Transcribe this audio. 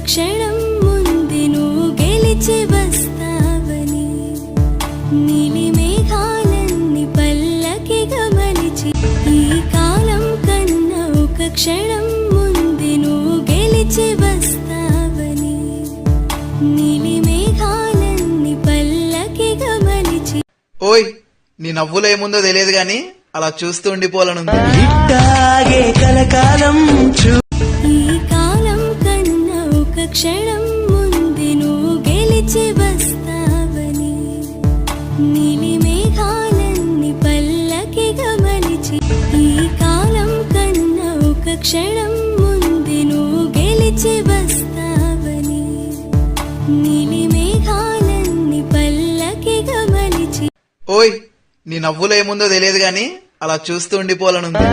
క్షణం ముందు నువ్వు గెలిచి వస్తావని. నీలి మేఘాలన్నీ పల్లకిగా మలిచి ఈ కాలం కన్నా ఒక క్షణం ముందు నువ్వు గెలిచి వస్తావని. నీలి మేఘాలన్నీ పల్లకిగా మలిచి ఓయ్ నీ నవ్వులో ఏముందో తెలియదు గాని అలా చూస్తూ ఉండిపోవాలనుంది. క్షణం ముందు నువ్వు గెలిచి వస్తావని. నీలి మేఘాలన్నీ పల్లకిగా మలిచి ఈ కాలం కన్నా ఒక క్షణం ముందు నువ్వు గెలిచి వస్తావని. నీలి మేఘాలన్నీ పల్లకిగా మలిచి ఓయ్ నీ నవ్వులో ఏముందో తెలియదు గాని అలా చూస్తూ ఉండిపోవాలనుంది.